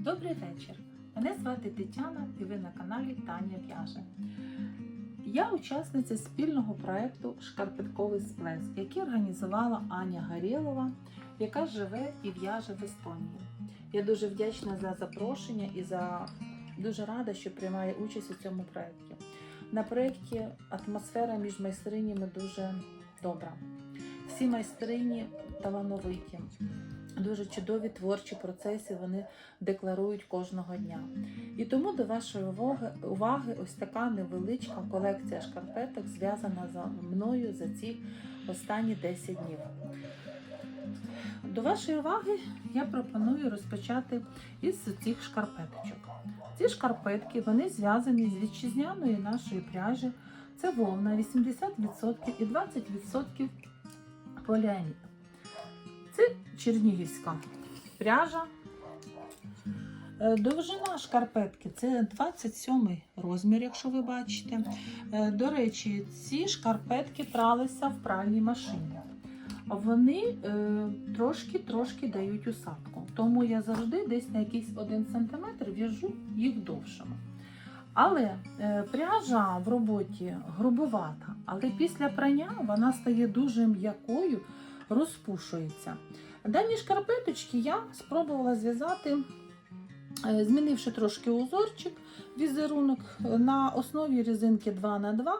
Добрий вечір! Мене звати Тетяна і ви на каналі Таня В'яже. Я учасниця спільного проєкту Шкарпетковий сплеск, який організувала Аня Гарєлова, яка живе і в'яже в Естонії. Я дуже вдячна за запрошення і за дуже рада, що приймаю участь у цьому проєкті. На проєкті атмосфера між майстринями дуже добра. Всі майстрині талановиті, дуже чудові творчі процеси вони декларують кожного дня. І тому до вашої уваги, ось така невеличка колекція шкарпеток зв'язана за мною за ці останні 10 днів. До вашої уваги я пропоную розпочати із цих шкарпеточок. Ці шкарпетки вони зв'язані з вітчизняної нашої пряжі. Це вовна 80% і 20% поліамід. Це чернігівська пряжа. Е, Довжина шкарпетки це 27 розмір, якщо ви бачите. Е, До речі, ці шкарпетки пралися в пральній машині. Вони трошки-трошки дають усадку. Тому я завжди десь на якийсь 1 см в'яжу їх довшими. Але е, пряжа в роботі грубовата, але після прання вона стає дуже м'якою, розпушується. Дані шкарпеточки я спробувала зв'язати, е, змінивши трошки узорчик, візерунок е, на основі резинки 2х2.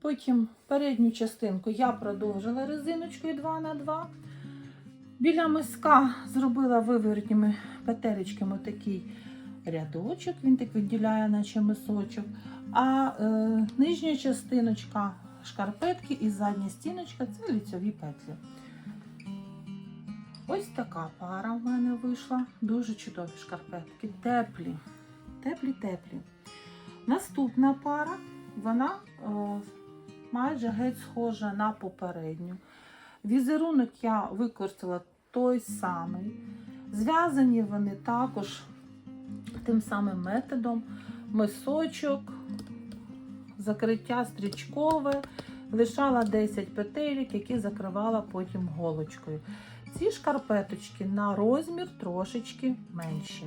Потім передню частинку я продовжила резиночкою 2х2. Біля миска зробила вивертніми петелечками такий рядочок, він так виділяє, наче мисочок. А е, нижня частиночка шкарпетки і задня стіночка це лицьові петлі. Ось така пара в мене вийшла. Дуже чудові шкарпетки. Теплі, теплі-теплі. Наступна пара, вона е, майже геть схожа на попередню. Візерунок я використала той самий. Зв'язані вони також тим самим методом. Мисочок, закриття стрічкове, лишала 10 петелек, які закривала потім голочкою. Ці шкарпеточки на розмір трошечки менші.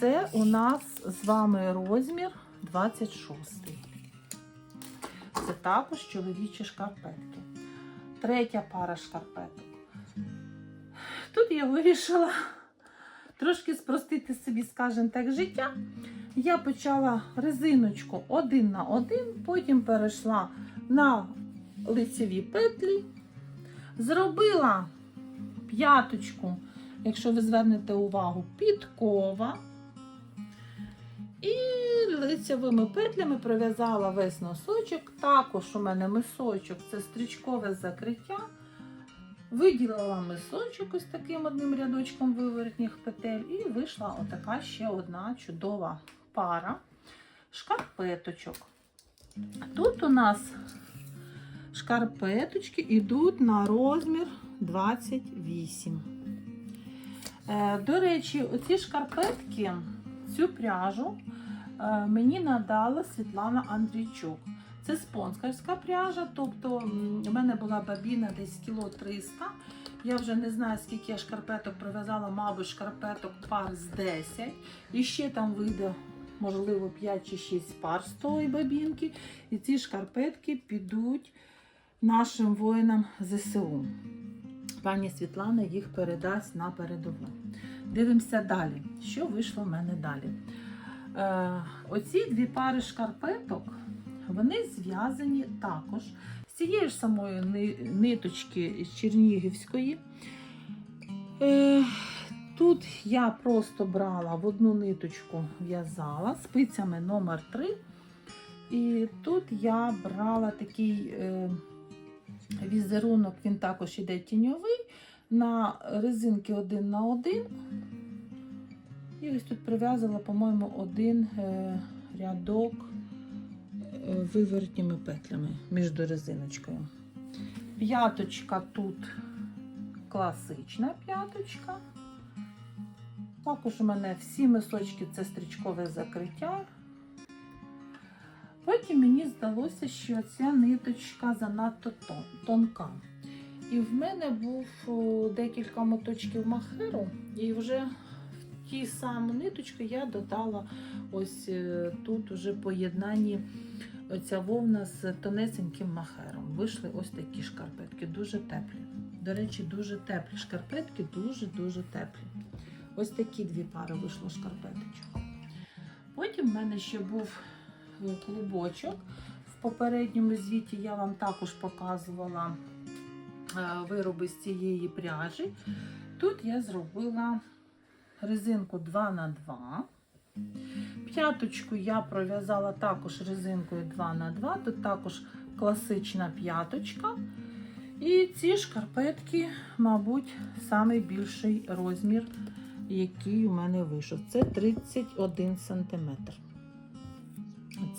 Це у нас з вами розмір 26. Це також чоловічі шкарпетки. Третя пара шкарпеток. Тут я вирішила трошки спростити собі, скажімо так, життя. Я почала резиночку один на один, потім перейшла на лицеві петлі, зробила п'яточку, якщо ви звернете увагу, підкова. І лицевими петлями пров'язала весь носочок. Також у мене мисочок це стрічкове закриття. Виділила мисочок ось таким одним рядочком виворотніх петель, і вийшла отака ще одна чудова пара шкарпеточок. Тут у нас шкарпеточки йдуть на розмір 28. Е, До речі, оці шкарпетки, цю пряжу е, мені надала Світлана Андрійчук. Це спонсорська пряжа, тобто в мене була бабіна десь кіло 300. Я вже не знаю, скільки я шкарпеток прив'язала, мабуть, шкарпеток пар з 10. І ще там вийде, можливо, 5 чи 6 пар з тої бабінки. І ці шкарпетки підуть нашим воїнам ЗСУ. Пані Світлана їх передасть на передову. Дивимося далі. Що вийшло в мене далі? Е, оці дві пари шкарпеток вони зв'язані також з цієї ж самої ниточки з Чернігівської. Е, Тут я просто брала в одну ниточку в'язала спицями номер 3 І тут я брала такий е, візерунок, він також іде тіньовий, на резинки один на один. І ось тут прив'язала, по-моєму, один е, рядок е, вивертніми петлями між резиночкою. П'яточка тут класична п'яточка. Також у мене всі мисочки це стрічкове закриття. Потім мені здалося, що ця ниточка занадто тон- тонка. І в мене був декілька моточків махеру, і вже в ті саму ниточку я додала ось е, тут уже поєднанні оця вовна з тонесеньким махером. Вийшли ось такі шкарпетки, дуже теплі. До речі, дуже теплі шкарпетки, дуже-дуже теплі. Ось такі дві пари вийшло шкарпеточок. Потім в мене ще був клубочок. В попередньому звіті я вам також показувала е, вироби з цієї пряжі. Тут я зробила резинку 2 на 2 П'яточку я пров'язала також резинкою 2 на 2 Тут також класична п'яточка. І ці шкарпетки, мабуть, найбільший розмір, який у мене вийшов. Це 31 см.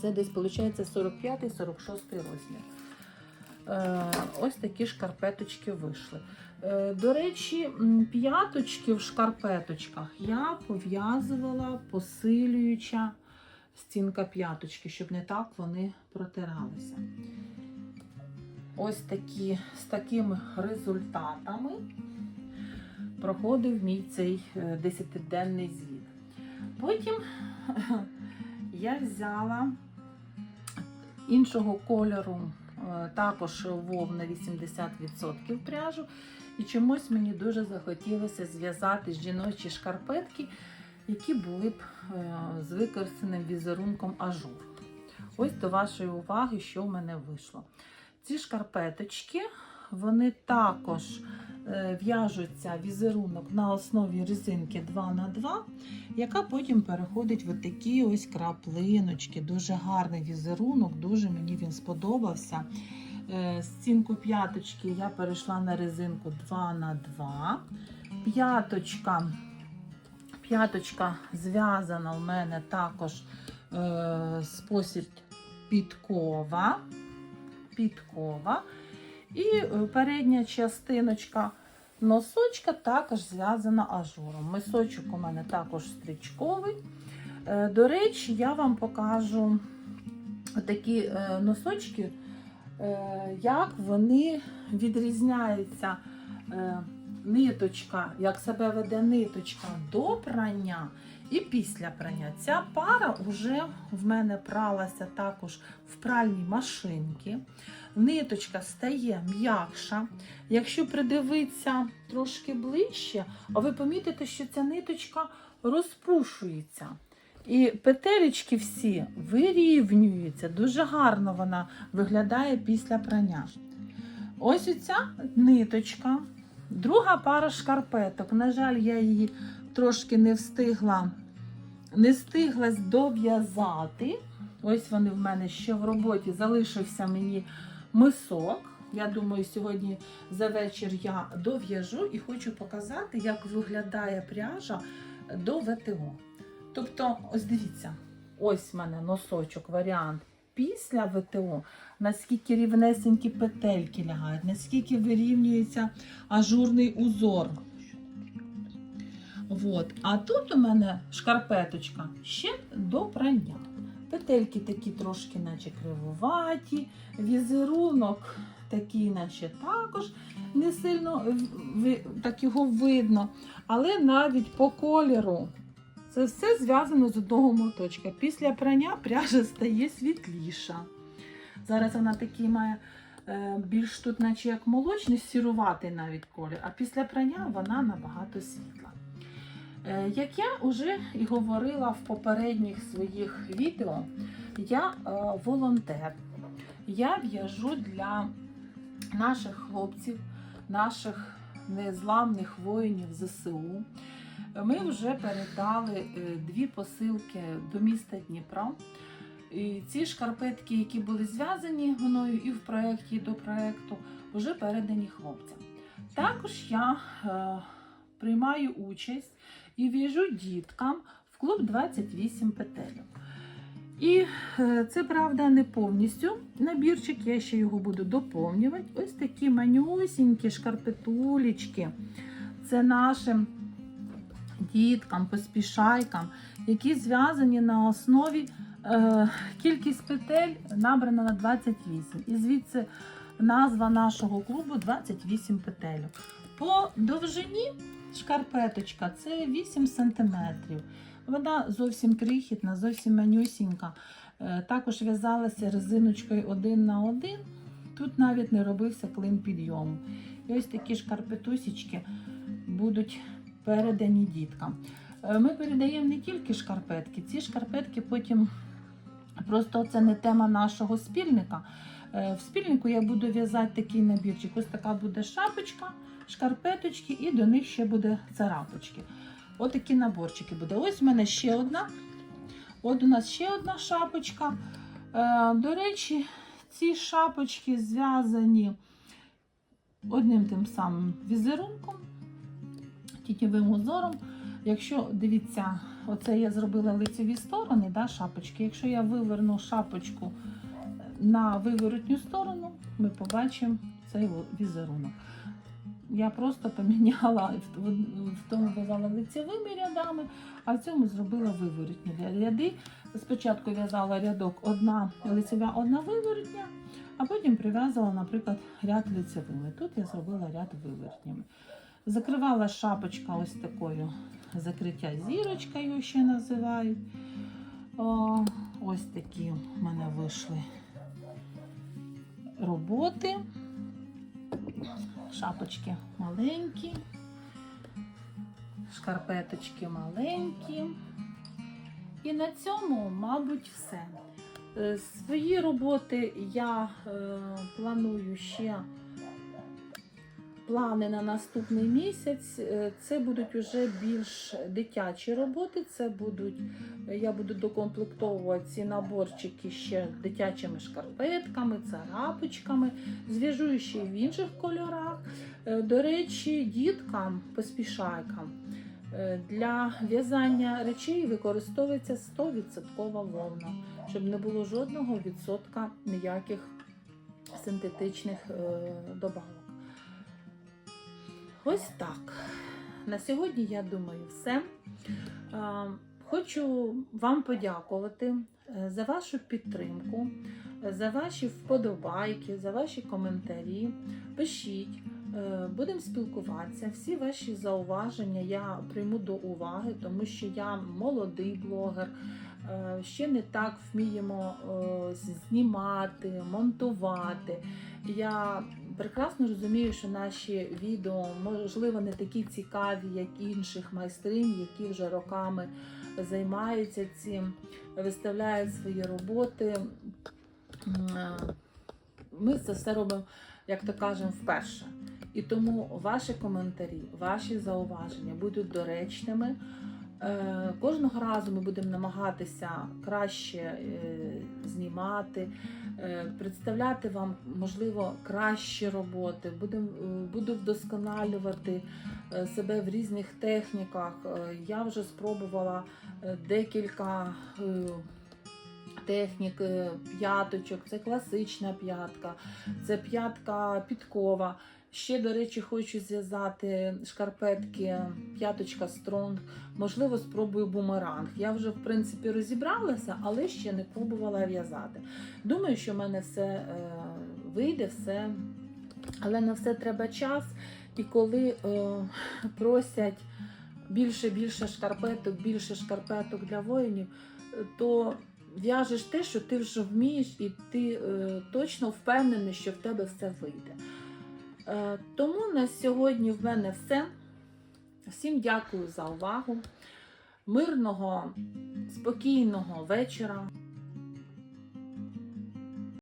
Це десь, виходить, 45-46 розмір. Е, ось такі шкарпеточки вийшли. Е, До речі, п'яточки в шкарпеточках я пов'язувала посилююча стінка п'яточки, щоб не так вони протиралися. Ось такі, з такими результатами проходив мій цей е, 10-денний звіт. Потім я взяла іншого кольору, е, також вовна 80% пряжу. І чомусь мені дуже захотілося зв'язати жіночі шкарпетки, які були б е, з використаним візерунком ажур. Ось до вашої уваги, що в мене вийшло. Ці шкарпеточки, вони також в'яжуться візерунок на основі резинки 2х2, яка потім переходить в такі ось краплиночки. Дуже гарний візерунок, дуже мені він сподобався. Е, Стінку п'яточки я перейшла на резинку 2х2. П'яточка, п'яточка зв'язана у мене також е, спосіб підкова. підкова. І е, передня частиночка носочка також зв'язана ажуром. Мисочок у мене також стрічковий. Е, До речі, я вам покажу такі е, носочки, як вони відрізняються. Ниточка, як себе веде ниточка до прання і після прання. Ця пара вже в мене пралася також в пральній машинці. Ниточка стає м'якша. Якщо придивитися трошки ближче, а ви помітите, що ця ниточка розпушується. І петелечки всі вирівнюються. Дуже гарно вона виглядає після прання. Ось оця ниточка. Друга пара шкарпеток. На жаль, я її трошки не встигла, не встигла дов'язати. Ось вони в мене ще в роботі. Залишився мені мисок. Я думаю, сьогодні за вечір я дов'яжу і хочу показати, як виглядає пряжа до ВТО. Тобто, ось дивіться, ось в мене носочок, варіант після ВТО, наскільки рівнесенькі петельки лягають, наскільки вирівнюється ажурний узор. Вот. А тут у мене шкарпеточка ще до прання. Петельки такі трошки, наче кривуваті, візерунок такий, наче також не сильно так його видно. Але навіть по кольору це все зв'язано з одного моточка. Після прання пряжа стає світліша. Зараз вона такий має е, більш тут, наче як молочний, сіруватий навіть колір, а після прання вона набагато світла. Е, Як я вже і говорила в попередніх своїх відео, я е, волонтер. Я в'яжу для наших хлопців, наших незламних воїнів ЗСУ. Ми вже передали е, дві посилки до міста Дніпра. І ці шкарпетки, які були зв'язані мною і в проєкті, і до проєкту, вже передані хлопцям. Також я е, приймаю участь і в'яжу діткам в клуб 28 петельок. І е, це правда не повністю набірчик, я ще його буду доповнювати. Ось такі манюсінькі шкарпетулечки. Це нашим діткам, поспішайкам, які зв'язані на основі е, кількість петель набрана на 28. І звідси назва нашого клубу 28 петель. По довжині шкарпеточка це 8 см. Вона зовсім крихітна, зовсім манюсінька. Е, Також в'язалася резиночкою один на один. Тут навіть не робився клин підйому. І ось такі шкарпетусічки будуть передані діткам. Е, Ми передаємо не тільки шкарпетки, ці шкарпетки потім просто це не тема нашого спільника. Е, В спільнику я буду в'язати такий набірчик. Ось така буде шапочка, шкарпеточки, і до них ще буде царапочки. Ось такі наборчики буде. Ось в мене ще одна. От у нас ще одна шапочка. Е, До речі, ці шапочки зв'язані одним тим самим візерунком, тітєвим узором. Якщо дивіться, оце я зробила лицеві сторони, да, шапочки. Якщо я виверну шапочку на виворотню сторону, ми побачимо цей візерунок. Я просто поміняла в тому в'язала лицевими рядами, а в цьому зробила виворотні ряди. Спочатку в'язала рядок одна лицева, одна виворотня, а потім прив'язала, наприклад, ряд лицевими. Тут я зробила ряд виворотніми. Закривала шапочка ось такою закриття зірочкою ще називають. Ось такі в мене вийшли роботи. Шапочки маленькі, шкарпеточки маленькі. І на цьому, мабуть, все. Е, Свої роботи я е, планую ще плани на наступний місяць. Е, Це будуть вже більш дитячі роботи. Це будуть, я буду докомплектовувати ці наборчики ще дитячими шкарпетками, царапочками, зв'яжу ще в інших кольорах. Е, До речі, діткам, поспішайкам. Е, Для в'язання речей використовується 100% вовна, щоб не було жодного відсотка ніяких синтетичних добавок. Ось так. На сьогодні, я думаю, все. Хочу вам подякувати е, за вашу підтримку, е, за ваші вподобайки, за ваші коментарі. Пишіть, е, будемо спілкуватися. Всі ваші зауваження я прийму до уваги, тому що я молодий блогер. Ще не так вміємо знімати, монтувати. Я прекрасно розумію, що наші відео можливо не такі цікаві, як інших майстринь, які вже роками займаються цим, виставляють свої роботи. Ми це все робимо, як то кажемо, вперше. І тому ваші коментарі, ваші зауваження будуть доречними. Е, Кожного разу ми будемо намагатися краще е, знімати, представляти вам, можливо, кращі роботи. Будем, е, буду вдосконалювати е, себе в різних техніках. Е, Я вже спробувала е, декілька е, технік е, п'яточок. Це класична п'ятка, це п'ятка підкова. Ще, до речі, хочу зв'язати шкарпетки п'яточка стронг. Можливо, спробую бумеранг. Я вже, в принципі, розібралася, але ще не пробувала в'язати. Думаю, що в мене все е, вийде, все. Але на все треба час. І коли е, просять більше більше шкарпеток, більше шкарпеток для воїнів, то в'яжеш те, що ти вже вмієш, і ти е, точно впевнений, що в тебе все вийде. Е, тому на сьогодні в мене все. Всім дякую за увагу. Мирного, спокійного вечора.